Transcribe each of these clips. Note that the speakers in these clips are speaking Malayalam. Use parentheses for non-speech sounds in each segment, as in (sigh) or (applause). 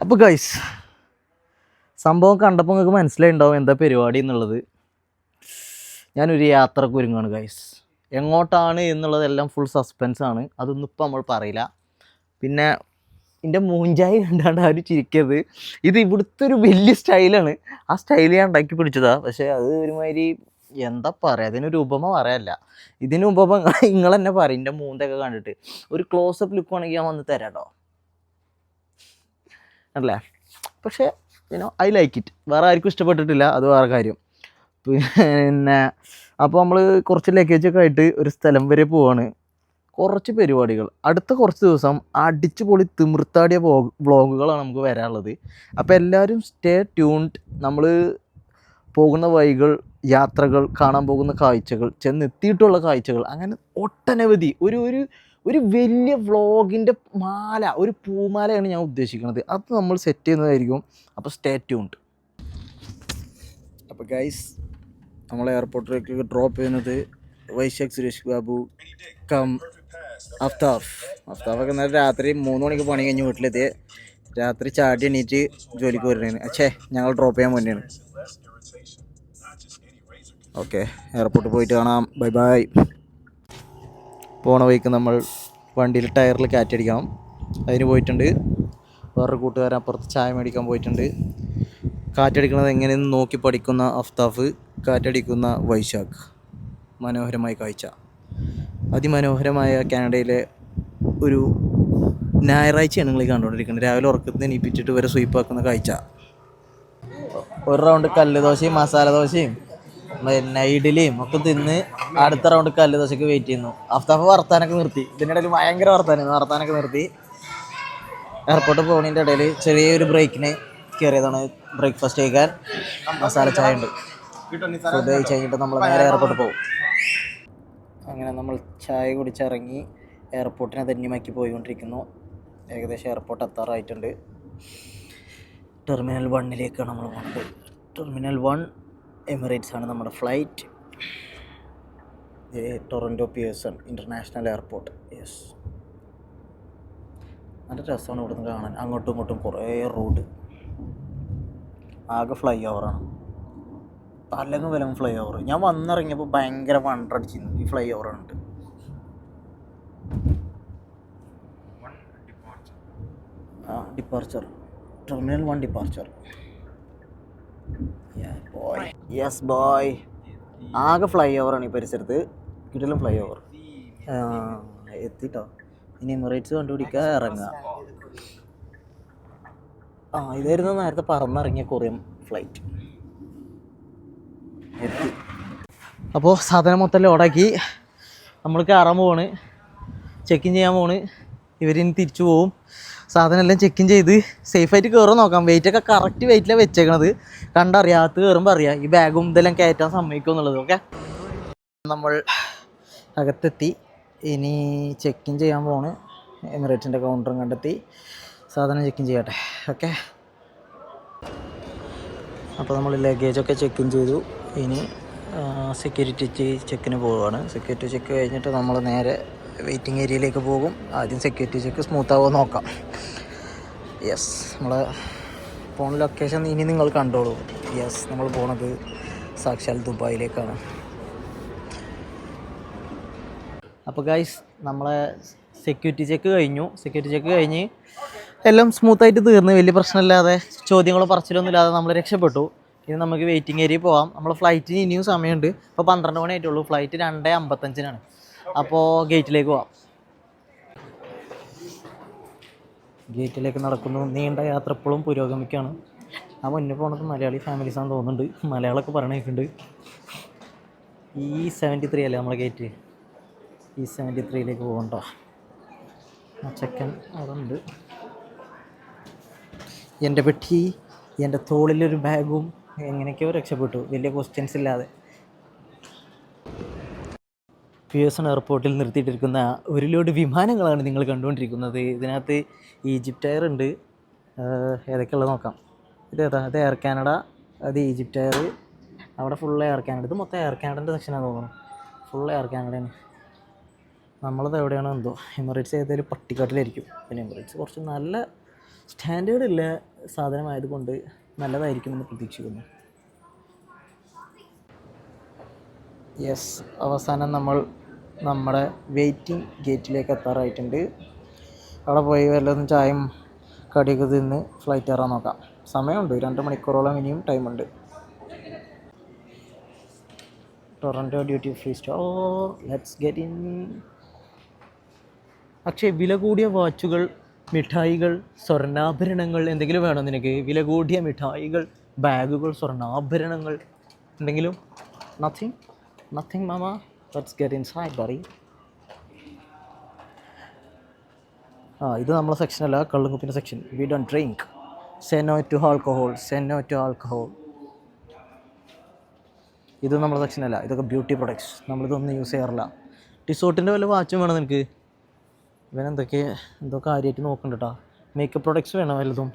അപ്പോൾ ഗൈസ് സംഭവം കണ്ടപ്പോൾ നിങ്ങൾക്ക് മനസ്സിലായിണ്ടാവും എന്താ പരിപാടി എന്നുള്ളത്. ഞാനൊരു യാത്ര ഒരുങ്ങാണ് ഗൈസ് എങ്ങോട്ടാണ് എന്നുള്ളതെല്ലാം ഫുൾ സസ്പെൻസ് ആണ്. അതൊന്നും ഇപ്പം നമ്മൾ പറയില്ല. പിന്നെ എന്റെ മൂഞ്ചായി കണ്ടാണ്ട് ആരും ചിരിക്കരുത്. ഇത് ഇവിടുത്തെ ഒരു വലിയ സ്റ്റൈലാണ് ആ സ്റ്റൈൽ ഞാൻ ഉണ്ടാക്കി പിടിച്ചതാ. പക്ഷേ അത് ഒരുമാതിരി എന്താ പറയുക അതിനൊരു ഉപമ പറയല്ല ഇതിന് ഉപമ നിങ്ങൾ തന്നെ പറയും എന്റെ മൂന്തൊക്കെ കണ്ടിട്ട്. ഒരു ക്ലോസപ്പ് ലുക്ക് വേണമെങ്കിൽ ഞാൻ വന്ന് തരാം കേട്ടോ അല്ലേ? പക്ഷേ യുനോ ഐ ലൈക്ക് ഇറ്റ് വേറെ ആർക്കും ഇഷ്ടപ്പെട്ടിട്ടില്ല അത് വേറെ കാര്യം. പിന്നെ അപ്പോൾ നമ്മൾ കുറച്ച് ലഗേജ് ഒക്കെ ആയിട്ട് ഒരു സ്ഥലം വരെ പോവാണ്. കുറച്ച് പരിപാടികൾ. അടുത്ത കുറച്ച് ദിവസം അടിച്ചു പൊളി തിമിർത്താടിയ വ്ളോഗുകളാണ് നമുക്ക് വരാനുള്ളത്. അപ്പോൾ എല്ലാവരും സ്റ്റേ ട്യൂൺഡ് നമ്മൾ പോകുന്ന വഴികൾ യാത്രകൾ കാണാൻ പോകുന്ന കാഴ്ചകൾ ചെന്നെത്തിയിട്ടുള്ള കാഴ്ചകൾ അങ്ങനെ ഒട്ടനവധി. ഒരു ഒരു ഒരു വലിയ വ്ളോഗിന്റെ മാല ഒരു പൂമാലയാണ് ഞാൻ ഉദ്ദേശിക്കുന്നത്. അത് നമ്മൾ സെറ്റ് ചെയ്യുന്നതായിരിക്കും. അപ്പോൾ സ്റ്റേ ഉണ്ട് അപ്പോൾ ഗൈസ് നമ്മൾ എയർപോർട്ടിലേക്ക് ഡ്രോപ്പ് ചെയ്യുന്നത് വൈശാഖ് സുരേഷ് ബാബു കം അഫ്താഫ്. അഫ്താഫൊക്കെ ഇന്നലെ രാത്രി മൂന്ന് മണിക്ക് പണി കഴിഞ്ഞ് വീട്ടിലെത്തി രാത്രി ചാടി എണീറ്റ് ജോലിക്ക് വരുന്നതാണ് അച്ഛേ ഞങ്ങൾ ഡ്രോപ്പ് ചെയ്യാൻ മുന്നെയാണ് ഓക്കെ എയർപോർട്ടിൽ പോയിട്ട് കാണാം. ബൈ ബൈ പോണ വഴിക്ക് നമ്മൾ വണ്ടിയിൽ ടയറിൽ കാറ്റടിക്കണം. അതിന് പോയിട്ടുണ്ട്. വേറൊരു കൂട്ടുകാരൻ അപ്പുറത്ത് ചായ മേടിക്കാൻ പോയിട്ടുണ്ട്. കാറ്റടിക്കുന്നത് എങ്ങനെയെന്ന് നോക്കി പഠിക്കുന്ന അഫ്താഫ് കാറ്റടിക്കുന്ന വൈശാഖ്. മനോഹരമായ കാഴ്ച. അതിമനോഹരമായ കാനഡയിലെ ഒരു ഞായറാഴ്ചയാണ് നിങ്ങൾ കണ്ടുകൊണ്ടിരിക്കുന്നത്. രാവിലെ ഉറക്കത്തിന് എണീപ്പിച്ചിട്ട് വരെ സ്വീപ്പാക്കുന്ന കാഴ്ച. ഒരു റൗണ്ട് കല്ല് ദോശയും മസാല ദോശയും. പിന്നെ ഇഡലിയും ഒക്കെ തിന്ന് അടുത്ത റൗണ്ട് കല്ല് ദോശയ്ക്ക് വെയിറ്റ് ചെയ്യുന്നു. അഫ്താഫ് വർത്താനൊക്കെ നിർത്തി. ഇതിന്റെ ഇടയിൽ ഭയങ്കര വർത്താനം വർത്താനൊക്കെ നിർത്തി. എയർപോർട്ട് പോകുന്നതിന്റെ ഇടയിൽ ചെറിയൊരു ബ്രേക്കിന് കയറിയതാണ് ബ്രേക്ക്ഫാസ്റ്റ് കഴിക്കാൻ. മസാല ചായ ഉണ്ട് ഫുഡ് കഴിച്ച് കഴിഞ്ഞിട്ട് നമ്മൾ നേരെ എയർപോർട്ടിൽ പോകും അങ്ങനെ നമ്മൾ ചായ കുടിച്ചിറങ്ങി എയർപോർട്ടിനെ ധന്യമാക്കി പോയിക്കൊണ്ടിരിക്കുന്നു. ഏകദേശം എയർപോർട്ട് എത്താറായിട്ടുണ്ട്. ടെർമിനൽ വണ്ണിലേക്കാണ് നമ്മൾ പോകുന്നത് ടെർമിനൽ വൺ എമിറേറ്റ്സ് ആണ് നമ്മുടെ flight. Toronto Pearson international airport. Yes. നല്ല രസമാണ് ഇവിടുന്ന് കാണാൻ. അങ്ങോട്ടും ഇങ്ങോട്ടും കുറേ റോഡ് ആകെ ഫ്ലൈ ഓവറാണ് തലങ്ങ് വിലങ്ങ് ഫ്ലൈ ഓവർ ഞാൻ വന്നിറങ്ങിയപ്പോൾ ഭയങ്കര വണ്ടടിച്ചിരുന്നു. ഈ ഫ്ലൈ ഓവറുണ്ട് ആ departure terminal one departure yes boy ആകെ ഫ്ലൈ ഓവറാണ് ഈ പരിസരത്ത്. കിട്ടിലും ഫ്ലൈ ഓവർ എത്തിട്ടോ. ഇനി എമിറേറ്റ്സ് കണ്ടുപിടിക്കുക ഇറങ്ങുക ആ ഇതായിരുന്നു നേരത്തെ പറന്നിറങ്ങിയ കൊറിയൻ ഫ്ലൈറ്റ് എത്തി. അപ്പോൾ സാധനം മൊത്തം ലോഡാക്കി നമ്മൾ കയറാൻ പോവാണ്. ചെക്ക് ഇൻ ചെയ്യാൻ പോവാണ്. ഇവരിനി തിരിച്ചു പോവും. സാധനം എല്ലാം ചെക്ക് ഇൻ ചെയ്ത് സേഫായിട്ട് കയറാൻ നോക്കാം. വെയിറ്റ് ഒക്കെ കറക്റ്റ് വെയിറ്റിലാണ് വെച്ചേക്കണത്. കണ്ടറിയാത്ത കയറുമ്പോൾ അറിയാം. ഈ ബാഗും ഇതെല്ലാം കയറ്റാൻ സമ്മതിക്കും എന്നുള്ളത് ഓക്കെ നമ്മൾ അകത്തെത്തി. ഇനി ചെക്ക് ഇൻ ചെയ്യാൻ പോണ്. എമിറേറ്റിന്റെ കൗണ്ടറും കണ്ടെത്തി. സാധനം ചെക്ക് ഇൻ ചെയ്യട്ടെ ഓക്കെ അപ്പോൾ നമ്മൾ ലഗേജൊക്കെ ചെക്ക് ഇൻ ചെയ്തു. ഇനി സെക്യൂരിറ്റി ചെക്കിന് പോവുകയാണ്. സെക്യൂരിറ്റി ചെക്ക് കഴിഞ്ഞിട്ട് നമ്മൾ നേരെ വെയിറ്റിംഗ് ഏരിയയിലേക്ക് പോകും. ആദ്യം സെക്യൂരിറ്റി ചെക്ക് സ്മൂത്ത് നോക്കാം. യെസ് നമ്മൾ പോണ ലൊക്കേഷൻ ഇനി നിങ്ങൾ കണ്ടോളൂ. യെസ് നമ്മൾ പോണത് സാക്ഷാൽ ദുബായിലേക്കാണ്. അപ്പോൾ ഗൈസ് നമ്മളെ സെക്യൂരിറ്റി ചെക്ക് കഴിഞ്ഞു. സെക്യൂരിറ്റി ചെക്ക് കഴിഞ്ഞ് എല്ലാം സ്മൂത്തായിട്ട് തീർന്ന്. വലിയ പ്രശ്നമില്ലാതെ ചോദ്യങ്ങളോ പറച്ചിലൊന്നും ഇല്ലാതെ നമ്മൾ രക്ഷപ്പെട്ടു. ഇനി നമുക്ക് വെയിറ്റിംഗ് ഏരിയ പോവാം. നമ്മൾ ഫ്ലൈറ്റിന് ഇനിയും സമയമുണ്ട്. ഇപ്പോൾ പന്ത്രണ്ട് മണി ആയിട്ടുള്ളൂ ഫ്ലൈറ്റ് രണ്ട് അമ്പത്തഞ്ചിനാണ്. അപ്പോൾ ഗേറ്റിലേക്ക് പോവാം. ഗേറ്റിലേക്ക് നടക്കുന്നു. നീണ്ട യാത്ര ഇപ്പോഴും പുരോഗമിക്കുകയാണ്. ആ മുന്നേ പോണത് മലയാളി ഫാമിലീസ് ആണെന്ന് തോന്നുന്നുണ്ട്. മലയാളമൊക്കെ പറഞ്ഞിട്ടുണ്ട് ഈ സെവന്റി ത്രീ അല്ലേ നമ്മളെ ഗേറ്റ് ഈ സെവന്റി ത്രീയിലേക്ക് പോകണ്ടോ ആ ചെക്കൻ അതുണ്ട് എന്റെ പെട്ടി എന്റെ തോളിലൊരു ബാഗും എങ്ങനെയൊക്കെയോ രക്ഷപ്പെട്ടു. വലിയ ക്വസ്റ്റ്യൻസ് ഇല്ലാതെ. പിയേഴ്സൺ എയർപോർട്ടിൽ നിർത്തിയിട്ടിരിക്കുന്ന ഒരു ലോഡ് വിമാനങ്ങളാണ് നിങ്ങൾ കണ്ടുകൊണ്ടിരിക്കുന്നത്. ഇതിനകത്ത് ഈജിപ്റ്റ് എയർ ഉണ്ട്. ഏതൊക്കെയുള്ളത് നോക്കാം. ഇത് എയർ കാനഡ അത് ഈജിപ്റ്റ് എയർ അവിടെ ഫുൾ എയർ കാനഡ ഇത് മൊത്തം എയർ കാനഡന്റെ സെക്ഷനാണ് തോന്നുന്നു. ഫുൾ എയർ കാനഡയാണ് നമ്മളത് എവിടെയാണോ എന്തോ. എമിറേറ്റ്സ് ഏതായാലും പട്ടിക്കാട്ടിലായിരിക്കും. പിന്നെ എമിറേറ്റ്സ് കുറച്ച് നല്ല സ്റ്റാൻഡേർഡ് ഉള്ള സാധനമായതുകൊണ്ട് നല്ലതായിരിക്കുമെന്ന് പ്രതീക്ഷിക്കുന്നു. യെസ് അവസാനം നമ്മൾ നമ്മുടെ വെയിറ്റിംഗ് ഗേറ്റിലേക്ക് എത്താറായിട്ടുണ്ട്. അവിടെ പോയി വല്ലതും ചായം കടിയൊക്കെ തിന്ന് ഫ്ലൈറ്റ് കയറാൻ നോക്കാം. സമയമുണ്ട് രണ്ട് മണിക്കൂറോളം ഇനിയും ടൈമുണ്ട് Toronto duty free store let's get in പക്ഷേ വില കൂടിയ വാച്ചുകൾ മിഠായികൾ സ്വർണാഭരണങ്ങൾ എന്തെങ്കിലും വേണോ നിനക്ക്? വില കൂടിയ മിഠായികൾ ബാഗുകൾ സ്വർണാഭരണങ്ങൾ എന്തെങ്കിലും? നത്തിങ് നത്തിങ് മാമ. ലെറ്റ്സ് ഗെറ്റ് ഇൻ സൈഡ് ബറി ആ ഇത് നമ്മളെ സെക്ഷനല്ല കള്ളുകുപ്പിന്റെ section we don't drink say no to alcohol say no to alcohol ഇത് നമ്മളെ സെക്ഷനല്ല ഇതൊക്കെ ബ്യൂട്ടി പ്രൊഡക്ട്സ് നമ്മളിതൊന്നും യൂസ് ചെയ്യാറില്ല. ടിസോട്ടിന്റെ വല്ല വാച്ചും വേണം നിനക്ക്? ഇവൻ എന്തൊക്കെ എന്തോ കാര്യമായിട്ട് നോക്കണ്ട കേട്ടോ മേക്കപ്പ് പ്രൊഡക്ട്സ് വേണം വല്ലതും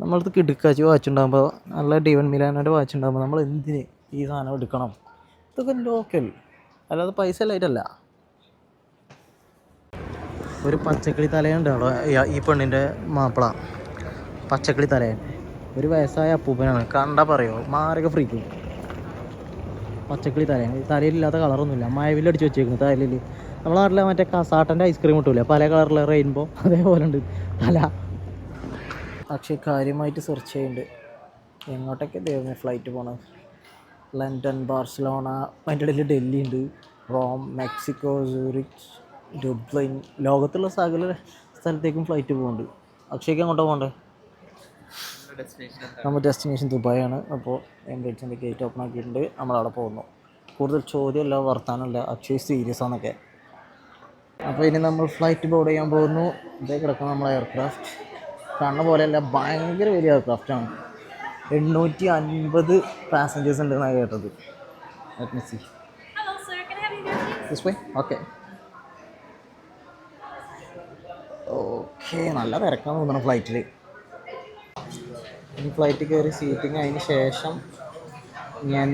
നമ്മളത് കിടുക്കാച്ചി വാച്ച് ഉണ്ടാകുമ്പോൾ നല്ല ഡിവൻ മിലാനോന്റെ വാച്ച് ഉണ്ടാകുമ്പോൾ നമ്മൾ എന്തിന് ഈ സാധനം എടുക്കണം? ഇതൊക്കെ ലോക്കൽ അല്ലാതെ പൈസ ഇല്ലായിട്ടല്ല ഒരു പച്ചക്കിളി തലയുണ്ട് അവിടെ. ഈ- പെണ്ണിന്റെ മാപ്പിള. പച്ചക്കിളി തലയൻ ഒരു വയസ്സായ അപ്പൂപ്പനാണ്. കണ്ടാൽ പറയോ? മാരക ഫ്രീക്കും പച്ചക്കിളി തലയാണ് തലയിലില്ലാത്ത കളറൊന്നുമില്ല. മഴവിൽ അടിച്ച് വെച്ചേക്കുന്നു തലയിൽ. നമ്മളെ നാട്ടിലെ മറ്റേ കസാട്ടന്റെ ഐസ്ക്രീം കിട്ടൂല? പല കളറിലെ റെയിൻബോ അതേപോലെ ഉണ്ട് തല. പക്ഷേ കാര്യമായിട്ട് സെർച്ച് ചെയ്യുന്നുണ്ട് എങ്ങോട്ടൊക്കെ ദൈവമേ ഫ്ലൈറ്റ് പോണത്? ലണ്ടൻ ബാർസലോണ അതിന്റെ ഇടയിൽ ഡൽഹി ഉണ്ട്. റോം മെക്സിക്കോ സൂറിച്ച് ഡുബ്ലിൻ ലോകത്തുള്ള സകല സ്ഥലത്തേക്കും ഫ്ലൈറ്റ് പോകുന്നുണ്ട് അക്ഷയ്ക്ക് എങ്ങോട്ടാണ് പോകണ്ടേ? നമ്മുടെ ഡെസ്റ്റിനേഷൻ ദുബായ് ആണ്. അപ്പോൾ എംബ്രേറ്റ്സിന്റെ ഗേറ്റ് ഓപ്പൺ ആക്കിയിട്ടുണ്ട്. നമ്മളവിടെ പോകുന്നു. കൂടുതൽ ചോദ്യമല്ല വർത്താനമല്ല. അക്ഷയ് സീരിയസ് ആണെന്നൊക്കെ. അപ്പോൾ ഇനി നമ്മൾ ഫ്ലൈറ്റ് ബോർഡ് ചെയ്യാൻ പോകുന്നു. ഇതേ കിടക്കുന്ന നമ്മളെ എയർക്രാഫ്റ്റ് കണ്ണ പോലെയല്ല ഭയങ്കര വലിയ എയർക്രാഫ്റ്റാണ് എണ്ണൂറ്റി അൻപത് പാസഞ്ചേഴ്സ് ഉണ്ടെന്നാണ് കേട്ടത്. ഓക്കെ ഓക്കെ നല്ല sir. Can I ഫ്ലൈറ്റ് കയറി സീറ്റിംഗ് അതിന് ശേഷം ഞാൻ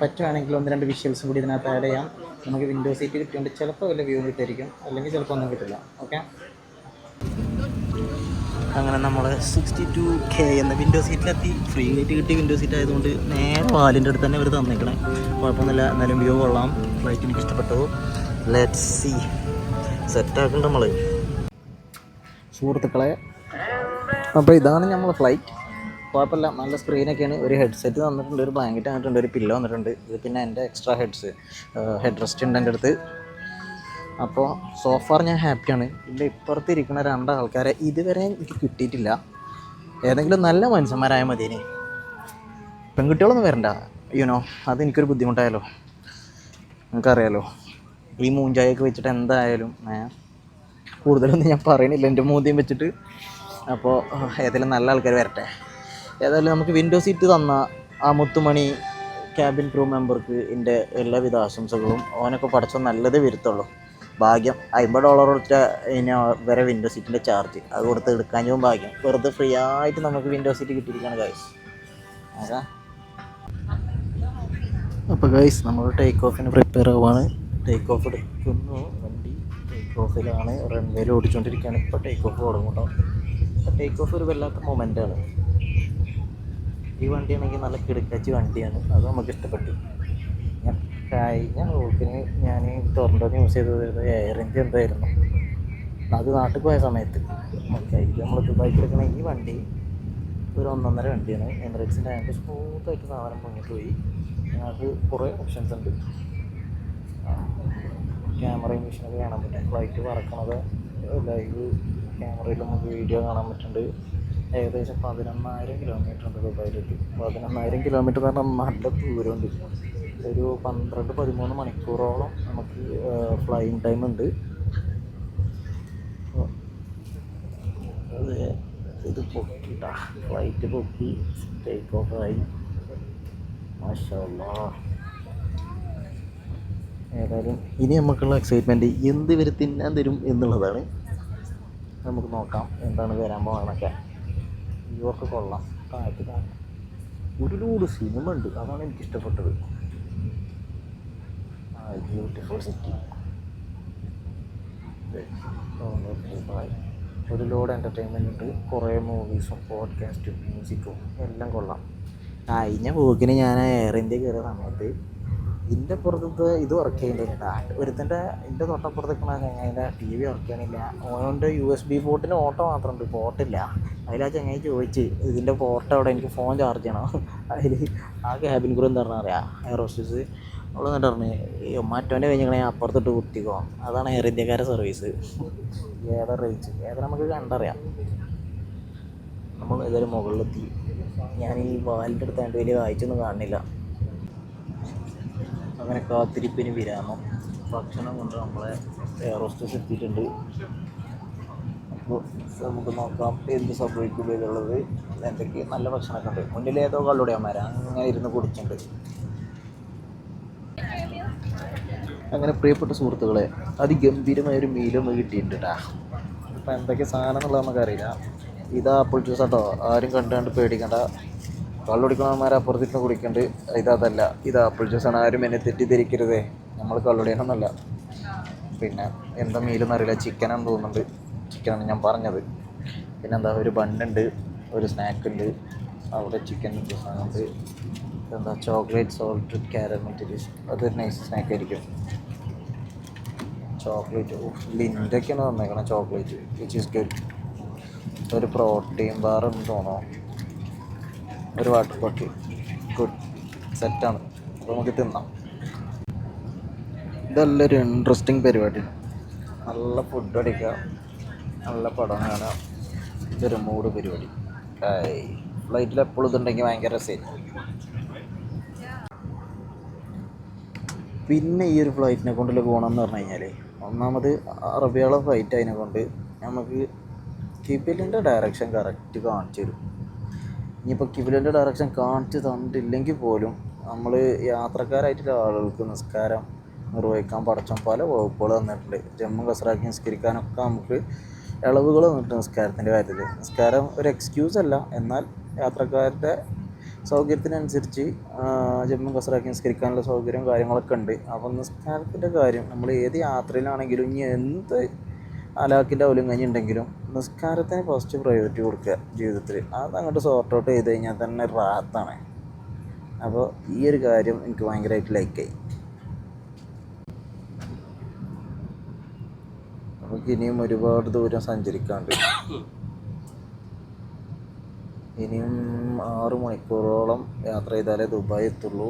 പറ്റുവാണെങ്കിൽ ഒന്ന് രണ്ട് വിഷ്വൽസും കൂടി ഇതിനകത്ത് ആഡ് ചെയ്യാം. നമുക്ക് വിൻഡോ സീറ്റ് കിട്ടിയുണ്ട് ചിലപ്പോൾ വല്ല വ്യൂ കിട്ടായിരിക്കും. അല്ലെങ്കിൽ ചിലപ്പോൾ ഒന്നും കിട്ടില്ല. ഓക്കെ അങ്ങനെ നമ്മൾ സിക്സ്റ്റി ടു കെ എന്ന വിൻഡോ സീറ്റിലെത്തി ഫ്രീ ആയിട്ട് കിട്ടിയ വിൻഡോ സീറ്റ് ആയതുകൊണ്ട് നേരെ വാലിന്റെ അടുത്ത് തന്നെ ഇവർ തന്നേക്കണേ. കുഴപ്പമൊന്നുമില്ല. എന്നാലും വ്യൂ കൊള്ളാം. ഫ്ലൈറ്റ് എനിക്ക് ഇഷ്ടപ്പെട്ടു. ലെറ്റ് സി സെറ്റാക്കണ്ട നമ്മൾ സുഹൃത്തുക്കളെ അപ്പോൾ ഇതാണ് നമ്മൾ ഫ്ലൈറ്റ് കുഴപ്പമില്ല. നല്ല സ്ക്രീനൊക്കെയാണ് ഒരു ഹെഡ്സെറ്റ് തന്നിട്ടുണ്ട് ഒരു ബ്ലാങ്കറ്റ് തന്നിട്ടുണ്ട് ഒരു പില്ലോ തന്നിട്ടുണ്ട് ഇത് പിന്നെ എന്റെ എക്സ്ട്രാ ഹെഡ്സ് ഹെഡ് റെസ്റ്റ് ഉണ്ട് എന്റെ അടുത്ത്. അപ്പോൾ സോഫാർ ഞാൻ ഹാപ്പിയാണ് ഇതിന്റെ ഇപ്പുറത്ത് ഇരിക്കുന്ന രണ്ടാൾക്കാരെ ഇതുവരെ എനിക്ക് കിട്ടിയിട്ടില്ല. ഏതെങ്കിലും നല്ല മനുഷ്യന്മാരായ മതിയേനെ. പെൺകുട്ടികളൊന്നും വരണ്ട. യുനോ അതെനിക്കൊരു ബുദ്ധിമുട്ടായാലോ? നിങ്ങൾക്കറിയാലോ? ഈ മൂഞ്ചായൊക്കെ വെച്ചിട്ട് എന്തായാലും കൂടുതലൊന്നും ഞാൻ പറയണില്ല. എന്റെ മൂന്തിയും വെച്ചിട്ട്. അപ്പോൾ ഏതെങ്കിലും നല്ല ആൾക്കാർ വരട്ടെ. ഏതായാലും നമുക്ക് വിൻഡോ സീറ്റ് തന്ന ആ മുത്തുമണി ക്യാബിൻ ക്രൂ മെമ്പർക്ക് എന്റെ എല്ലാവിധ ആശംസകളും ഓനൊക്കെ പഠിച്ച നല്ലതേ വരുത്തുള്ളൂ. ഭാഗ്യം അമ്പത് ഡോളർ കൊടുത്ത ഇനി വരെ വിൻഡോ സീറ്റിന്റെ ചാർജ് അത് കൊടുത്ത് എടുക്കാനും ഭാഗ്യം. വെറുതെ ഫ്രീ ആയിട്ട് നമുക്ക് വിൻഡോ സീറ്റ് കിട്ടിയിരിക്കുകയാണ് ഗൈസ് അതാ അപ്പോൾ ഗൈസ് നമ്മൾ ടേക്ക് ഓഫിന് പ്രിപ്പയർ ആവുകയാണ് ടേക്ക് ഓഫ് എടുക്കുന്നു. വണ്ടി ടേക്ക് ഓഫിലാണ് റൺവേയിൽ ഓടിച്ചുകൊണ്ടിരിക്കുകയാണ് ഇപ്പോൾ ടേക്ക് ഓഫ് തുടങ്ങും കേട്ടോ. ടേക്ക് ഓഫ് ഒരു വല്ലാത്ത മൊമെന്റാണ് ഈ വണ്ടിയാണെങ്കിൽ നല്ല കിടക്കാച്ചി വണ്ടിയാണ്. അത് നമുക്ക് ഇഷ്ടപ്പെട്ടു. ഞാൻ കഴിഞ്ഞ റൂട്ടിന് ഞാൻ ടൊറന്റോന്ന് യൂസ് ചെയ്തത് എയർ ഇന്ത്യ എന്തായിരുന്നു. അത് നാട്ടിൽ പോയ സമയത്ത്. ഓക്കെ ഇത് നമ്മൾ ദുബായിക്ക് എടുക്കണ ഈ വണ്ടി ഒരു ഒന്നൊന്നര വണ്ടിയാണ്. എമിറേറ്റ്സിന്റെ അതിന്റെ സ്മൂത്തായിട്ട് സാധനം മുന്നിട്ട് പോയി. അതിനകത്ത് കുറേ ഓപ്ഷൻസ് ഉണ്ട്. ക്യാമറയും മെഷീനൊക്കെ കാണാൻ പറ്റും. ഫ്ലൈറ്റ് പറക്കണത് ലൈവ് ക്യാമറയിൽ നമുക്ക് വീഡിയോ കാണാൻ പറ്റുന്നുണ്ട്. ഏകദേശം പതിനൊന്നായിരം കിലോമീറ്റർ ഉണ്ട് ദുബായിലേക്ക് പതിനൊന്നായിരം കിലോമീറ്റർ എന്ന് പറഞ്ഞാൽ നല്ല ദൂരമുണ്ട്. ഒരു പന്ത്രണ്ട് പതിമൂന്ന് മണിക്കൂറോളം നമുക്ക് ഫ്ലൈയിങ് ടൈം ഉണ്ട്. അത് ഇത് പൊക്കിട്ടാ. ഫ്ലൈറ്റ് പൊക്കി ടേക്ക് ഓഫ് ആയി. മാഷാ ഏതായാലും ഇനി നമുക്കുള്ള എക്സൈറ്റ്മെന്റ് എന്ത് വരെ തിന്നാൻ തരും എന്നുള്ളതാണ്. നമുക്ക് നോക്കാം എന്താണ് വരാൻ ഇവർക്ക് കൊള്ളാം. താഴത്ത് കാണാം. ഒരുപാട് സിനിമ ഉണ്ട്. അതാണ് എനിക്ക് ഇഷ്ടപ്പെട്ടത്. ബ്യൂട്ടിഫുൾ സിറ്റി ഒരു ലോഡ് എന്റർടൈൻമെന്റ് ഉണ്ട്. കുറേ മൂവീസും പോഡ്കാസ്റ്റും മ്യൂസിക്കും എല്ലാം കൊള്ളാം. കഴിഞ്ഞ പോക്കിന് ഞാൻ എയർ ഇന്ത്യ കയറിയ സമയത്ത് ഇതിന്റെ പുറത്ത് ഇത് വർക്ക് ചെയ്യുന്നില്ല കേട്ടോ. ഒരുത്തന്റെ എന്റെ തൊട്ടപ്പുറത്ത് നിൽക്കണ ചങ്ങായിന്റെ ടി വി വർക്ക് ചെയ്യണില്ല. ഓന്റെ യു എസ് ബി പോർട്ടിന് ഓട്ടോ മാത്രമുണ്ട് പോർട്ടില്ല അതിൽ ആ ചങ്ങായി ചോദിച്ച് ഇതിന്റെ പോർട്ട് അവിടെ എനിക്ക് ഫോൺ ചാർജ് ചെയ്യണം. അതിൽ ആ ക്യാബിൻ ക്രൂ എന്താ പറഞ്ഞാൽ അറിയാം? എയർ ഹോസ്റ്റസ് അവൾ എന്നിട്ട് പറഞ്ഞു ഈ മറ്റവന്റെ കഴിഞ്ഞാൽ അപ്പുറത്തിട്ട് കുത്തിക്കോ. അതാണ് എയർ ഇന്ത്യക്കാരുടെ സർവീസ് ഏതാ റേറ്റ് ഏതാ നമുക്ക് കണ്ടറിയാം. നമ്മൾ ഏതായാലും മുകളിലെത്തി. ഞാൻ ഈ വാലിന്റെ അടുത്ത് അതിന്റെ വലിയ വായിച്ചൊന്നും കാണുന്നില്ല അങ്ങനെ കാത്തിരിപ്പിന് വിരാമം. ഭക്ഷണം കൊണ്ട് നമ്മളെ എയർ ഹോസ്റ്റസ് എത്തിയിട്ടുണ്ട്. അപ്പോൾ നമുക്ക് നോക്കാം എന്ത് സംഭവിക്കും ഇതിലുള്ളത് എന്തൊക്കെ നല്ല ഭക്ഷണമൊക്കെ ഉണ്ട്. മുന്നിൽ ഏതോ കള്ളുടയന്മാരാ അങ്ങനെ ഇരുന്ന് കുടിച്ചിട്ടുണ്ട്. അങ്ങനെ പ്രിയപ്പെട്ട സുഹൃത്തുക്കളെ അതിഗംഭീരമായ ഒരു മീലും കിട്ടിയിട്ടുണ്ട് കേട്ടാ ഇപ്പം എന്തൊക്കെ സാധനം എന്നുള്ളത് നമുക്കറിയില്ല. ഇതാ ജ്യൂസ് കേട്ടോ ആരും കണ്ടുകൊണ്ട് പേടിക്കണ്ട. കള്ളുടിക്കണമാർ അപ്പുറത്തിരുന്ന് കുടിക്കണ്ട്. ഇതല്ല ഇത് ആപ്പിൾ ജ്യൂസാണ് ആരും എന്നെ തെറ്റിദ്ധരിക്കരുതേ. നമ്മൾ കള്ളുടിയണമെന്നല്ല പിന്നെ എന്താ മീലെന്ന് അറിയില്ല. ചിക്കനാണെന്ന് തോന്നുന്നുണ്ട്. ചിക്കനാണ് ഞാൻ പറഞ്ഞത്. പിന്നെന്താ ഒരു ബണ്ണുണ്ട് ഒരു സ്നാക്ക് ഉണ്ട്. അവിടെ ചിക്കൻ ഉണ്ട് എന്താ ചോക്ലേറ്റ് സോൾട്ട് കാരമൽ ഡിഷ് അതൊരു നൈസ് സ്നാക്ക് ആയിരിക്കും. ചോക്ലേറ്റ് ലിന്റൊക്കെയാണ് തന്നേക്കണം ചോക്ലേറ്റ് വിച്ച് ഈസ് ഗുഡ് ഒരു പ്രോട്ടീൻ ബാർ എന്ന് തോന്നുന്നു ഒരു വാട്ടർ ബോട്ടിൽ ഗുഡ് സെറ്റാണ് അപ്പോൾ നമുക്ക് തിന്നാം. ഇതല്ലൊരു ഇൻട്രസ്റ്റിംഗ് പരിപാടി. നല്ല ഫുഡ് അടിക്കുക. നല്ല പടം കാണാം ഇതൊരു മൂഡ് പരിപാടി. ഫ്ലൈറ്റിൽ എപ്പോഴും ഇതുണ്ടെങ്കിൽ ഭയങ്കര രസമായിരിക്കും പിന്നെ ഈ ഒരു ഫ്ലൈറ്റിനെ കൊണ്ടുള്ള ഗുണം എന്ന് പറഞ്ഞു കഴിഞ്ഞാൽ ഒന്നാമത് അറബിയുള്ള ഫ്ലൈറ്റ് അതിനെ കൊണ്ട് നമുക്ക് കിബിലിന്റെ ഡയറക്ഷൻ കറക്റ്റ് കാണിച്ചു തരും. ഇനിയിപ്പോൾ കിബിലന്റെ ഡയറക്ഷൻ കാണിച്ച് തന്നിട്ടില്ലെങ്കിൽ പോലും നമ്മൾ യാത്രക്കാരായിട്ടുള്ള ആളുകൾക്ക് നിസ്കാരം നിർവഹിക്കാൻ പടച്ചം പല വകുപ്പുകൾ തന്നിട്ടുണ്ട്. ജമ്മു കസറാക്കി നിസ്കരിക്കാനൊക്കെ നമുക്ക് ഇളവുകൾ തന്നിട്ടുണ്ട് നിസ്കാരത്തിന്റെ കാര്യത്തിൽ നിസ്കാരം ഒരു എക്സ്ക്യൂസ് അല്ല. എന്നാൽ യാത്രക്കാരുടെ സൗകര്യത്തിനനുസരിച്ച് ജമ്മു കസറാക്കി നിസ്കരിക്കാനുള്ള സൗകര്യം കാര്യങ്ങളൊക്കെ ഉണ്ട്. അപ്പം നിസ്കാരത്തിന്റെ കാര്യം നമ്മൾ ഏത് യാത്രയിലാണെങ്കിലും ഇനി എന്ത് അലാക്കിന്റെ അവലും കഴിഞ്ഞിട്ടുണ്ടെങ്കിലും നിസ്കാരത്തിന് ഫസ്റ്റ് പ്രയോറിറ്റി കൊടുക്കുക ജീവിതത്തിൽ. അത് അങ്ങോട്ട് സോർട്ട് ഔട്ട് ചെയ്ത് കഴിഞ്ഞാൽ തന്നെ റാത്താണ്. അപ്പോൾ ഈ ഒരു കാര്യം എനിക്ക് ഭയങ്കരമായിട്ട് ലൈക്കായി നമുക്ക് ഇനിയും ഒരുപാട് ദൂരം സഞ്ചരിക്കാണ്ട് ഇനിയും ആറ് മണിക്കൂറോളം യാത്ര ചെയ്താലേ ദുബായ് എത്തുള്ളൂ.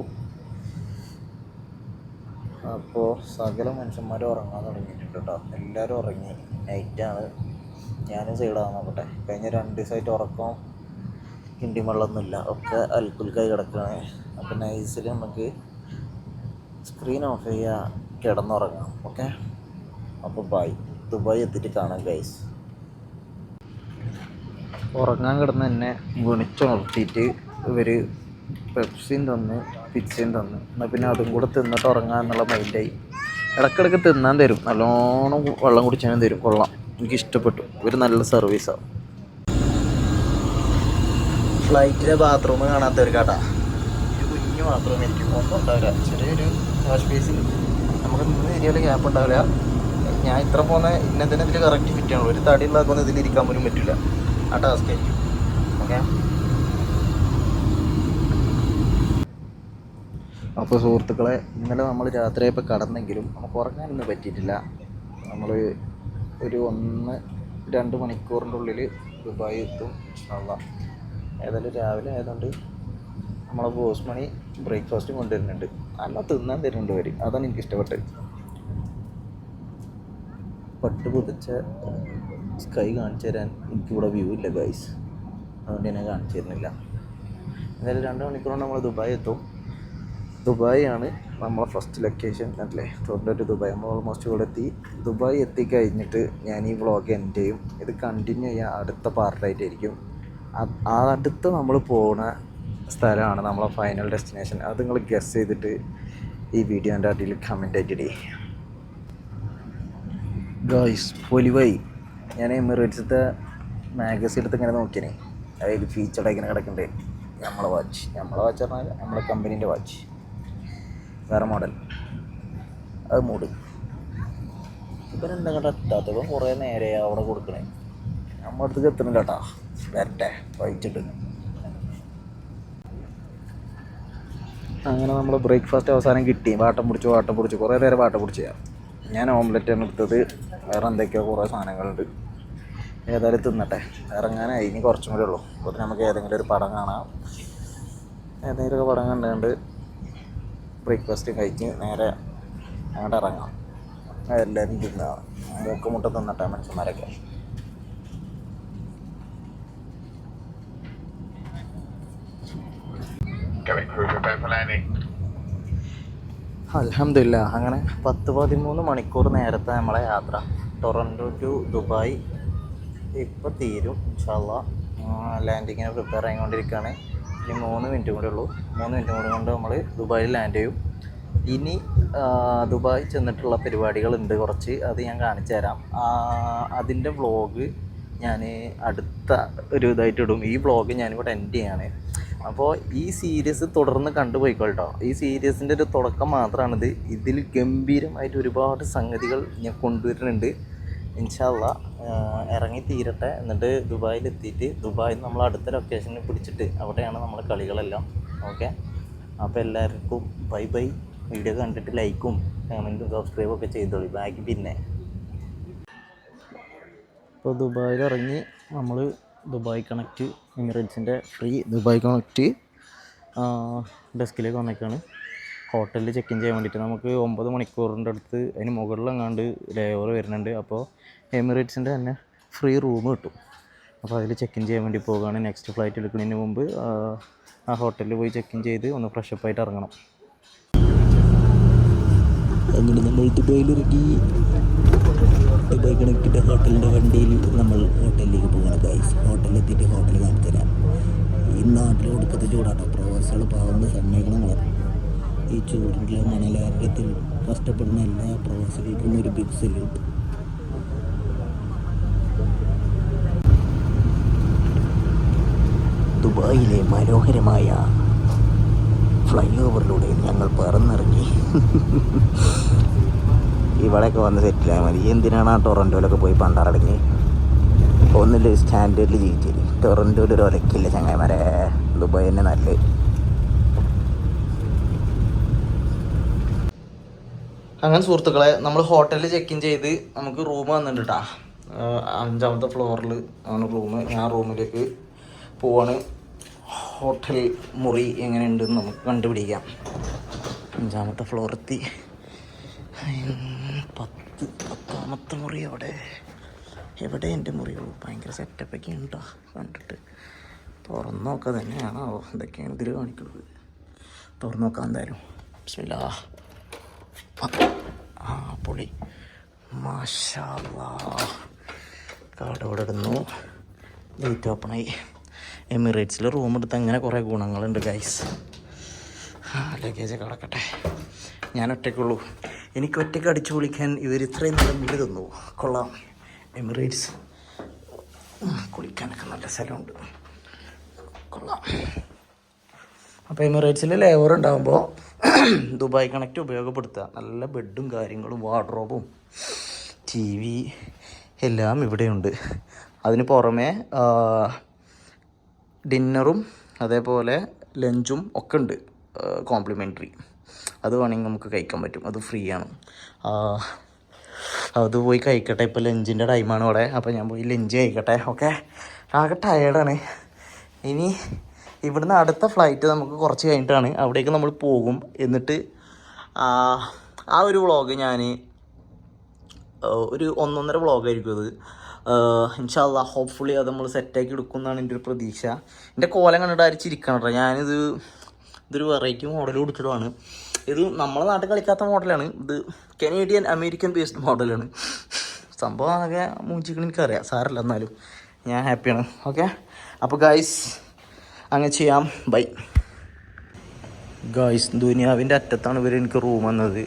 അപ്പോൾ സകല മനുഷ്യന്മാരും ഉറങ്ങാൻ തുടങ്ങിയിട്ടുണ്ട് കേട്ടോ. എല്ലാവരും ഉറങ്ങി. നൈറ്റാണ് ഞാനും സൈഡാകാൻ നോക്കട്ടെ. കഴിഞ്ഞ രണ്ട് ദിവസമായിട്ട് ഉറക്കം കിണ്ടി വെള്ളമൊന്നുമില്ല ഒക്കെ അൽക്കുൽക്കായി കിടക്കുകയാണ്. അപ്പോൾ നൈസിൽ നമുക്ക് സ്ക്രീൻ ഓഫ് ചെയ്യുക കിടന്നുറങ്ങാം. ഓക്കെ അപ്പോൾ ബൈ ദുബായ് എത്തിയിട്ട് കാണാം ഗൈസ് ഉറങ്ങാൻ കിടന്ന് എന്നെ വിളിച്ചുണർത്തിയിട്ട് ഇവർ പെപ്സിയും തന്ന് പിച്ചയും തന്നു. എന്നാൽ പിന്നെ അതും കൂടെ തിന്നിട്ട് ഉറങ്ങാം എന്നുള്ള മൈൻഡായി ഇടയ്ക്കിടയ്ക്ക് തിന്നാൻ തരും. നല്ലോണം വെള്ളം കുടിച്ചാലും തരും. കൊള്ളാം. എനിക്ക് ഇഷ്ടപ്പെട്ടു. ഒരു നല്ല സർവീസാണ് ഫ്ലൈറ്റിലെ ബാത്റൂം ഒരു കട ഒരു കുഞ്ഞു ബാത്റൂം ആയിരിക്കും. ഒന്നും ഉണ്ടാവില്ല. ചെറിയൊരു വാഷ് ബേസിൽ നമുക്ക് നിന്ന് ഏരിയയിൽ ഗ്യാപ്പ് ഉണ്ടാവില്ല. ഞാൻ ഇത്ര പോകുന്ന ഇന്നതിനെ ഇതിൽ കറക്റ്റ് ഫിറ്റ് ആണ് ഒരു തടി ഉണ്ടാക്കുന്ന ഇതിൽ ഇരിക്കാൻ പോലും പറ്റില്ല. ആ ടാസ്ക് ആയിരിക്കും. ഓക്കെ അപ്പോൾ സുഹൃത്തുക്കളെ ഇന്നലെ നമ്മൾ രാത്രിയായപ്പോൾ കടന്നെങ്കിലും നമുക്ക് ഉറങ്ങാനൊന്നും പറ്റിയിട്ടില്ല. നമ്മൾ ഒരു ഒന്ന് രണ്ട് മണിക്കൂറിന്റെ ഉള്ളിൽ ദുബായി എത്തും ഇഷ്ടമുള്ള ഏതായാലും രാവിലെ ആയതുകൊണ്ട് നമ്മളെ ബോസ് മണി ബ്രേക്ക്ഫാസ്റ്റും കൊണ്ടുവരുന്നുണ്ട്. നല്ല തിന്നാൻ തരുന്നുണ്ട് അവർ അതാണ് എനിക്ക് ഇഷ്ടപ്പെട്ടത്. പട്ട് പുതച്ച സ്കൈ കാണിച്ചു തരാൻ എനിക്കിവിടെ വ്യൂ ഇല്ല ഗൈസ് അതുകൊണ്ട് ഞാൻ കാണിച്ചു തരുന്നില്ല. എന്തായാലും രണ്ട് മണിക്കൂറുകൊണ്ട് നമ്മൾ ദുബായ് എത്തും. ദുബായ് ആണ്. നമ്മളെ ഫസ്റ്റ് ലൊക്കേഷൻ അല്ലേ? To Dubai. നമ്മൾ ഓൾമോസ്റ്റ് ഇവിടെ എത്തി. ദുബായ് എത്തിക്കഴിഞ്ഞിട്ട് ഞാൻ ഈ വ്ളോഗ് എൻഡ് ചെയ്യും. ഇത് കണ്ടിന്യൂ ചെയ്യാൻ അടുത്ത പാർട്ടായിട്ടായിരിക്കും ആ- അടുത്ത് നമ്മൾ പോണ സ്ഥലമാണ് നമ്മളെ ഫൈനൽ ഡെസ്റ്റിനേഷൻ അത് നിങ്ങൾ ഗസ് ചെയ്തിട്ട് ഈ വീഡിയോന്റെ അടിയിൽ കമന്റ് ആയിട്ടിടേ. ഗായ്സ് പൊലിവായി. ഞാൻ എമിറേറ്റ്സത്തെ മാഗസിൻ എടുത്ത് ഇങ്ങനെ നോക്കിയേ അതിൽ ഫീച്ചർഡ് ഇങ്ങനെ കിടക്കണ്ടേ. നമ്മളെ വാച്ച് നമ്മളെ വാച്ച് പറഞ്ഞാൽ നമ്മളെ കമ്പനീന്റെ വാച്ച് വേറെ മോഡൽ അത് മൂടി. ഇപ്പം എന്താ എത്താത്ത ഇപ്പം കുറേ നേരെ അവിടെ കൊടുക്കണേ. നമ്മുടെ അടുത്തേക്ക് എത്തുന്നില്ല കേട്ടാ വരട്ടെ വഹിച്ചിട്ട് അങ്ങനെ നമ്മൾ ബ്രേക്ക്ഫാസ്റ്റ് അവസാനം കിട്ടി. വാട്ടം പിടിച്ചു വാട്ടം പിടിച്ചു. കുറേ നേരം വാട്ടം പിടിച്ചു ഞാൻ ഓംലെറ്റ് ആണ് എടുത്തത്. വേറെ എന്തൊക്കെയോ കുറേ സാധനങ്ങളുണ്ട്. ഏതായാലും തിന്നട്ടെ. ഇറങ്ങാനായി. ഇനി കുറച്ചും കൂടെ ഉള്ളൂ. അപ്പോൾ നമുക്ക് ഏതെങ്കിലും ഒരു പടം കാണാം. ഏതെങ്കിലുമൊക്കെ പടം കണ്ടുകൊണ്ട് ബ്രേക്ക്ഫാസ്റ്റ് കഴിച്ച് നേരെ അങ്ങോട്ട് ഇറങ്ങാം എല്ലാവരും തിന്നാം. മൂക്ക് മുട്ട തിന്നട്ടെ മനുഷ്യന്മാരൊക്കെ. അലഹമില്ല അങ്ങനെ പത്ത് പതിമൂന്ന് മണിക്കൂർ നേരത്തെ നമ്മളെ യാത്ര. Toronto to Dubai. ഇപ്പോൾ തീരും. ഇൻഷാല്ല ലാൻഡിങ്ങിന് പ്രിപ്പയർ ആയിക്കൊണ്ടിരിക്കുകയാണ് ഇനി മൂന്ന് മിനിറ്റ് കൂടെ ഉള്ളൂ. മൂന്ന് മിനിറ്റ് കൂടെ കൊണ്ട് നമ്മൾ ദുബായിൽ ലാൻഡ് ചെയ്യും. ഇനി ദുബായ് ചെന്നിട്ടുള്ള പരിപാടികളുണ്ട് കുറച്ച്. അത് ഞാൻ കാണിച്ചു തരാം. അതിന്റെ വ്ളോഗ് ഞാൻ അടുത്ത ഒരു ഇതായിട്ട് ഇടും. ഈ വ്ളോഗ് ഞാനിവിടെ എൻഡ് ചെയ്യാണ്. അപ്പോൾ ഈ സീരീസ് തുടർന്ന് കണ്ടുപോയിക്കോട്ടോ. ഈ സീരീസിന്റെ ഒരു തുടക്കം മാത്രമാണിത് ഇതിൽ ഗംഭീരമായിട്ട് ഒരുപാട് സംഗതികൾ ഞാൻ കൊണ്ടുവരുന്നുണ്ട്. ഇൻഷാല്ല ഇറങ്ങി തീരട്ടെ. എന്നിട്ട് ദുബായിൽ എത്തിയിട്ട് ദുബായിൽ നമ്മൾ അടുത്ത ലൊക്കേഷനിൽ പിടിച്ചിട്ട് അവിടെയാണ് നമ്മുടെ കളികളെല്ലാം. ഓക്കെ? അപ്പോൾ എല്ലാവർക്കും ബൈ ബൈ. വീഡിയോ കണ്ടിട്ട് ലൈക്കും കമന്റും സബ്സ്ക്രൈബും ഒക്കെ ചെയ്തോളി. ബാക്കി പിന്നെ. ഇപ്പോൾ ദുബായിൽ ഇറങ്ങി നമ്മൾ ദുബായ് കണക്റ്റ് എമിറേറ്റ്സിന്റെ ഫ്രീ ദുബായ് കണക്റ്റ് ഡെസ്കിലേക്ക് വന്നേക്കാണ്. ഹോട്ടലിൽ ചെക്ക് ഇൻ ചെയ്യാൻ വേണ്ടിയിട്ട് നമുക്ക് ഒമ്പത് മണിക്കൂറിന്റെ അടുത്ത് അതിന് മുകളിലെങ്ങാണ്ട് ലേ ഓവർ വരുന്നുണ്ട്. അപ്പോൾ എമിറേറ്റ്സിന്റെ തന്നെ ഫ്രീ റൂം കിട്ടും. അപ്പോൾ അതിൽ ചെക്ക് ഇൻ ചെയ്യാൻ വേണ്ടി പോവുകയാണ്. നെക്സ്റ്റ് ഫ്ലൈറ്റ് എടുക്കുന്നതിന് മുമ്പ് ആ, ഹോട്ടലിൽ പോയി ചെക്ക് ഇൻ ചെയ്ത് ഒന്ന് ഫ്രഷപ്പ് ആയിട്ട് ഇറങ്ങണം. അങ്ങനെ നമ്മൾ ദുബായിലിറങ്ങി ദുബായ് കണക്കിട്ട് ഹോട്ടലിന്റെ വണ്ടിയിൽ നമ്മൾ ഹോട്ടലിലേക്ക് പോകണം ഗൈസ് ഹോട്ടലിലെത്തിയിട്ട് ഹോട്ടലിൽ കാണിച്ചു തരാം ഈ നാട്ടിൽ കൊടുക്കത്തെ ചൂടാട്ടോ. പ്രവാസികൾ പാവുന്ന സമ്മേളനം വളരും ഈ ചൂടുള്ള മണലാറ്റത്തിൽ കഷ്ടപ്പെടുന്ന എല്ലാ പ്രവാസികൾക്കും ഒരു ബിഗ് സല്യൂട്ട് ദുബായിലെ മനോഹരമായ ഫ്ലൈ ഓവറിലൂടെ ഞങ്ങൾ പറന്നിറങ്ങി. ഇവിടെയൊക്കെ വന്ന് സെറ്റിലായാൽ മതി. എന്തിനാണ് ആ ടൊറന്റോയിലൊക്കെ പോയി പണ്ടാറടങ്ങി ഒന്നില്ല സ്റ്റാൻഡേർഡിൽ ജീവിച്ചത് ടൊറന്റോയിൽ ഒരു ഒരക്കില്ല ചങ്ങായിമാരെ. ദുബായ് തന്നെ നല്ലത്. അങ്ങനെ സുഹൃത്തുക്കളെ നമ്മൾ ഹോട്ടലിൽ ചെക്ക് ഇൻ ചെയ്ത് നമുക്ക് റൂം വന്നിട്ടുണ്ട് കേട്ടോ അഞ്ചാമത്തെ ഫ്ലോറിൽ ആണ് റൂം ഞാൻ റൂമിലേക്ക് പോവാണ്. ഹോട്ടൽ മുറി എങ്ങനെയുണ്ടെന്ന് നമുക്ക് കണ്ടുപിടിക്കാം. അഞ്ചാമത്തെ ഫ്ലോർ എത്തി. പത്ത് പത്താമത്തെ മുറി അവിടെ എവിടെ എന്റെ മുറിയുള്ളൂ? ഭയങ്കര സെറ്റപ്പൊക്കെ ഉണ്ടോ കണ്ടിട്ട്. തുറന്നു നോക്കുക തന്നെയാണോ ഇതൊക്കെയാണ് ഇതിൽ കാണിക്കുന്നത്. തുറന്നു നോക്കാം എന്തായാലും. ബിസ്മില്ലാ ആ പൊളി. കാർഡ് ഇവിടെ ഇടുന്നു. ലൈറ്റ് ഓപ്പണായി എമിറേറ്റ്സിൽ റൂം എടുത്ത് അങ്ങനെ കുറേ ഗുണങ്ങളുണ്ട് ഗൈസ് ആ ലഗേജ് കിടക്കട്ടെ ഞാൻ ഒറ്റയ്ക്കുള്ളൂ. എനിക്ക് ഒറ്റയ്ക്ക് അടിച്ചു പൊളിക്കാൻ ഇവർ ഇത്രയും നല്ല വീട് തന്നു. കൊള്ളാം. എമിറേറ്റ്സ്. കുളിക്കാനൊക്കെ നല്ല സ്ഥലമുണ്ട്. കൊള്ളാം. അപ്പോൾ എമിറേറ്റ്സിൽ ലേവർ ഉണ്ടാകുമ്പോൾ (clears throat) ദുബായ് കണക്റ്റ് ഉപയോഗപ്പെടുത്തുക. നല്ല ബെഡും കാര്യങ്ങളും വാർഡ്രോബും ടി വി എല്ലാം ഇവിടെയുണ്ട്. അതിന് പുറമേ ഡിന്നറും അതേപോലെ ലഞ്ചും ഒക്കെ ഉണ്ട്. കോംപ്ലിമെന്ററി അത് വേണമെങ്കിൽ നമുക്ക് കഴിക്കാൻ പറ്റും. അത് ഫ്രീ ആണ്. അത് പോയി കഴിക്കട്ടെ. ഇപ്പോൾ ലഞ്ചിന്റെ ടൈമാണ് ഇവിടെ. അപ്പോൾ ഞാൻ പോയി ലഞ്ച് കഴിക്കട്ടെ. ഓക്കെ ആകെ ടയേർഡാണ് ഇനി ഇവിടുന്ന് അടുത്ത ഫ്ലൈറ്റ് നമുക്ക് കുറച്ച് കഴിഞ്ഞിട്ടാണ് അവിടേക്ക് നമ്മൾ പോകും. എന്നിട്ട് ആ ഒരു വ്ളോഗ് ഞാൻ ഒരു ഒന്നൊന്നര വ്ളോഗായിരിക്കും അത്. ഇൻഷാല്ല ഹോപ്പ്ഫുള്ളി അത് നമ്മൾ സെറ്റാക്കി എടുക്കും എന്നാണ് എന്റെ ഒരു പ്രതീക്ഷ. എന്റെ കോലം കണ്ടിട്ട് ആരിച്ചിരിക്കണം കേട്ടോ ഞാനിത് ഇതൊരു വെറൈറ്റി മോഡൽ കൊടുത്തിട്ടുമാണ് ഇത് നമ്മളെ നാട്ടിൽ കളിക്കാത്ത മോഡലാണ് ഇത് കനേഡിയൻ അമേരിക്കൻ ബേസ്ഡ് മോഡലാണ് സംഭവം ആകെ മൂഞ്ചിക്കണെനിക്കറിയാം സാറല്ല എന്നാലും. ഞാൻ ഹാപ്പിയാണ് ഓക്കെ അപ്പോൾ ഗായ്സ് അങ്ങനെ ചെയ്യാം. ബൈ. ഗായ്സ് ദുനിയാവിന്റെ അറ്റത്താണ് ഇവർ എനിക്ക് റൂം വന്നത്.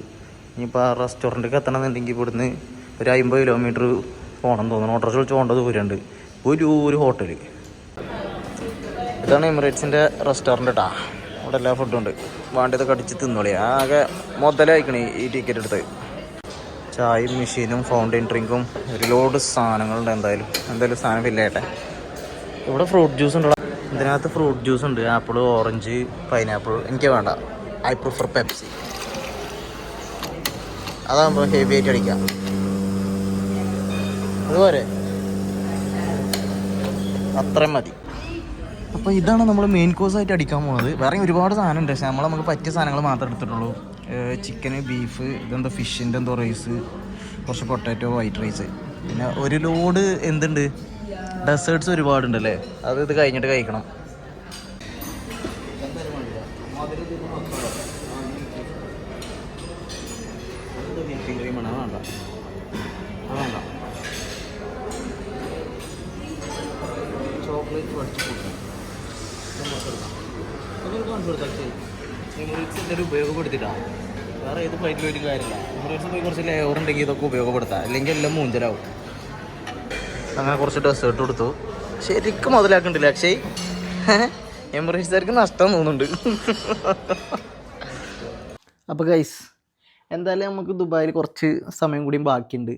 ഇനിയിപ്പോൾ ആ റെസ്റ്റോറന്റിലേക്ക് എത്തണമെന്നുണ്ടെങ്കിൽ ഇവിടുന്ന് ഒരു അമ്പത് കിലോമീറ്റർ പോകണം തോന്നുന്നു. ഓട്ടോറിച്ച് വിളിച്ച് പോകേണ്ട ദൂരമുണ്ട് ഒരു ഒരു ഹോട്ടൽ ഇതാണ് എമിറേറ്റ്സിന്റെ റെസ്റ്റോറന്റ് കേട്ടാ അവിടെ എല്ലാ ഫുഡും ഉണ്ട്. വേണ്ടതൊക്കെ അടിച്ച് തിന്നോളി. ആകെ മുതലായിക്കണേ ഈ ടിക്കറ്റ് എടുത്ത്. ചായയും മെഷീനും ഫൗണ്ടൈൻ ഡ്രിങ്കും ഒരുപാട് സാധനങ്ങളുണ്ട് എന്തായാലും. എന്തായാലും സാധനം ഫില്ലായിട്ടെ ഇവിടെ ഫ്രൂട്ട് ജ്യൂസ് ഉണ്ടോ ഇതിനകത്ത് ഫ്രൂട്ട് ജ്യൂസ് ഉണ്ട്. ആപ്പിൾ ഓറഞ്ച് പൈനാപ്പിൾ എനിക്ക് വേണ്ട. ഐ പ്രിഫർ പെപ്സി അതാകുമ്പോൾ ഹെവി ആയിട്ട് അടിക്കാം. അതുപോലെ അത്രയും മതി. അപ്പോൾ ഇതാണ് നമ്മൾ മെയിൻ കോഴ്സ് ആയിട്ട് അടിക്കാൻ പോകുന്നത് വേറെ ഒരുപാട് സാധനം ഉണ്ട്. പക്ഷേ നമ്മൾ നമുക്ക് പറ്റിയ സാധനങ്ങൾ മാത്രം എടുത്തിട്ടുള്ളൂ. ചിക്കന് ബീഫ് ഇതെന്തോ ഫിഷിന്റെ എന്തോ റൈസ് കുറച്ച് പൊട്ടാറ്റോ വൈറ്റ് റൈസ് പിന്നെ ഒരു ലോഡ് എന്തുണ്ട്? ഡെസേർട്സ് ഒരുപാടുണ്ട് അല്ലേ അത് ഇത് കഴിഞ്ഞിട്ട് കഴിക്കണം. ചോക്ലേറ്റ് ഉപയോഗപ്പെടുത്തിയിട്ടാണ് വേറെ ഏത് ഫ്ലൈറ്റിൽ ഒരു കാര്യമില്ല. മെമ്മറീസ് പോയി കുറച്ച് ലേവർ ഉണ്ടെങ്കിൽ ഇതൊക്കെ ഉപയോഗപ്പെടുത്താം. അല്ലെങ്കിൽ എല്ലാം മൂഞ്ചലാവും. അങ്ങനെ കുറച്ച് ഡെസേർട്ട് കൊടുത്തു. ശരിക്കും മുതലാക്കണ്ടില്ല അക്ഷയ് എമറേറ്റ്സുകാർക്ക് നഷ്ടം തോന്നുന്നുണ്ട്. അപ്പോൾ ഗൈസ് എന്തായാലും നമുക്ക് ദുബായിൽ കുറച്ച് സമയം കൂടിയും ബാക്കിയുണ്ട്.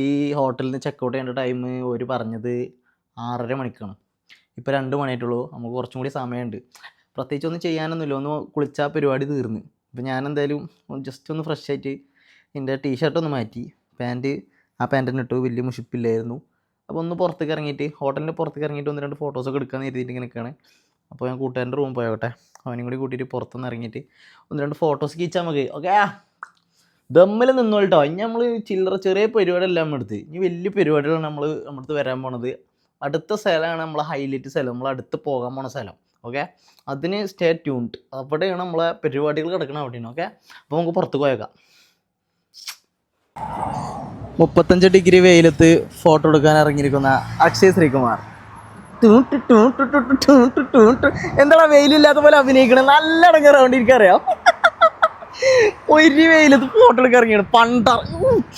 ഈ ഹോട്ടലിൽ നിന്ന് ചെക്കൗട്ട് ചെയ്യേണ്ട ടൈം ഒരു പറഞ്ഞത് ആറര മണിക്കാണ്. ഇപ്പോൾ രണ്ട് മണിയായിട്ടുള്ളൂ. നമുക്ക് കുറച്ചും കൂടി സമയമുണ്ട്. പ്രത്യേകിച്ച് ഒന്നും ചെയ്യാനൊന്നുമില്ല. ഒന്ന് കുളിച്ചാൽ പരിപാടി തീർന്ന്. അപ്പോൾ ഞാൻ എന്തായാലും ജസ്റ്റ് ഒന്ന് ഫ്രഷ് ആയിട്ട് എന്റെ ടീഷർട്ട് ഒന്ന് മാറ്റി. പാന്റ് ആ പാന്റിനിട്ടു വലിയ മുഷിപ്പില്ലായിരുന്നു. അപ്പോൾ ഒന്ന് പുറത്തേക്ക് ഇറങ്ങിയിട്ട് ഹോട്ടലിന്റെ പുറത്തേക്ക് ഇറങ്ങിയിട്ട് ഒന്ന് രണ്ട് ഫോട്ടോസൊക്കെ എടുക്കാമെന്ന് കരുതിയിട്ട് ഇങ്ങനെ നിൽക്കുകയാണ് അപ്പോൾ ഞാൻ കൂട്ടുകാരന്റെ റൂം പോയോട്ടെ. അവനും കൂടി കൂട്ടിയിട്ട് പുറത്തുനിന്ന് ഇറങ്ങിയിട്ട് ഒന്ന് രണ്ട് ഫോട്ടോസ് കീച്ചാൽ നമുക്ക്. ഓക്കെ ദമ്മിൽ നിന്നോട്ടോ ഇനി നമ്മൾ ചില്ലറ ചെറിയ പരിപാടിയെല്ലാം എടുത്ത് ഇനി വലിയ പരിപാടികളാണ് നമ്മൾ നമ്മളടുത്ത് വരാൻ പോണത്. അടുത്ത സ്ഥലമാണ് നമ്മൾ ഹൈലൈറ്റ് സ്ഥലം. നമ്മൾ അടുത്ത് പോകാൻ പോണ സ്ഥലം. ഓക്കെ അതിന് സ്റ്റേ ട്യൂൺഡ് അവിടെയാണ് നമ്മളെ പരിപാടികൾ കിടക്കണം അവിടെയാണ്. ഓക്കെ അപ്പോൾ നമുക്ക് പുറത്ത് പോയേക്കാം. മുപ്പത്തഞ്ച് ഡിഗ്രി വെയിലത്ത് ഫോട്ടോ എടുക്കാൻ ഇറങ്ങിയിരിക്കുന്ന അക്ഷയ് ശ്രീകുമാർ. എന്താണ് വെയിലില്ലാത്ത പോലെ അഭിനയിക്കണേ? നല്ല ഇടങ്ങാറാവേണ്ടി എനിക്കറിയാം. ഒരു വെയിലത്ത് ഫോട്ടോ എടുക്കാൻ ഇറങ്ങിയാണ്. പണ്ട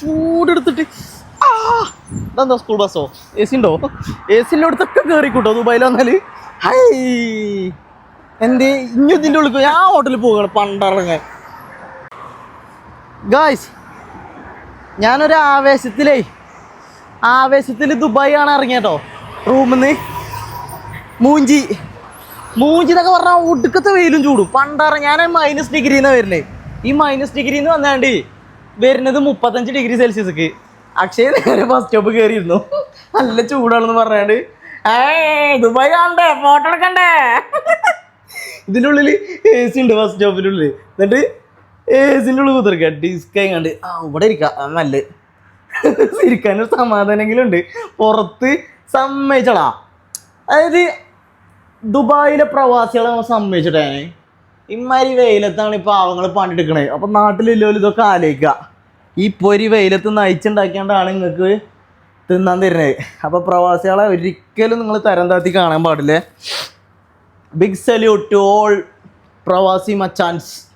ചൂടെടുത്തിട്ട്. എന്താ സ്കൂൾ ബസ്സോ എ സി ഉണ്ടോ? എ സിന്റെ അടുത്തൊക്കെ കയറിക്കൂട്ടോ ദുബായിൽ വന്നാൽ ഹൈ. എന്തേ ഇനി ഇതിന്റെ ഉള്ളിൽ ഞാൻ ഹോട്ടലിൽ പോവുകയാണ് പണ്ടറങ്ങാൻ ഗായ്സ് ഞാനൊരു ആവേശത്തിലേ ആവേശത്തിൽ ദുബായിയാണ് ആണ് ഇറങ്ങിയട്ടോ. റൂമിൽ നിന്ന് മൂഞ്ചി. മൂഞ്ചി എന്നൊക്കെ പറഞ്ഞാൽ ഒടുക്കത്തെ വെയിലും ചൂടും. പണ്ടാറ ഞാൻ മൈനസ് ഡിഗ്രിന്നാണ് വരുന്നത് ഈ മൈനസ് ഡിഗ്രിന്ന് വന്നാണ്ട് വരുന്നത് മുപ്പത്തഞ്ച് ഡിഗ്രി സെൽഷ്യസ്ക്ക് അക്ഷയ് നേരെ ബസ് സ്റ്റോപ്പ് കയറിയിരുന്നു നല്ല ചൂടാണെന്ന് പറഞ്ഞാണ്ട്. ഏ ദുബായ് കാണണ്ടേ? ഫോട്ടോ എടുക്കണ്ടേ? ഇതിന്റെ ഉള്ളിൽ എ സി ഉണ്ട് ബസ് സ്റ്റോപ്പിന്റെ ഉള്ളിൽ എന്നിട്ട് എ സിന്റെ ഉള്ളിൽ കുത്തിരിക്കുക ഡിസ്കൈ കണ്ട്. ആ ഇവിടെ ഇരിക്കാം. നല്ല. (laughs) ഇരിക്കാനൊരു സമാധാനമെങ്കിലും ഉണ്ട്. പുറത്ത് സമ്മതിച്ചടാ അതായത് ദുബായിലെ പ്രവാസികളെ നമ്മൾ സമ്മതിച്ചിട്ടേ ഇമ്മാരി വെയിലത്താണ് ഈ പാവങ്ങൾ പണിയെടുക്കണേ. അപ്പം നാട്ടിലില്ലോലും ഇതൊക്കെ ആലോചിക്കുക ഈ പൊരി വെയിലത്ത് നയിച്ചുണ്ടാക്കിയാണ്ടാണ് നിങ്ങൾക്ക് തിന്നാൻ തരുന്നത്. അപ്പോൾ പ്രവാസികളെ ഒരിക്കലും നിങ്ങൾ തരം താത്തി കാണാൻ പാടില്ലേ. ബിഗ് സല്യൂട്ട് ടു ഓൾ പ്രവാസി മച്ചാൻസ്.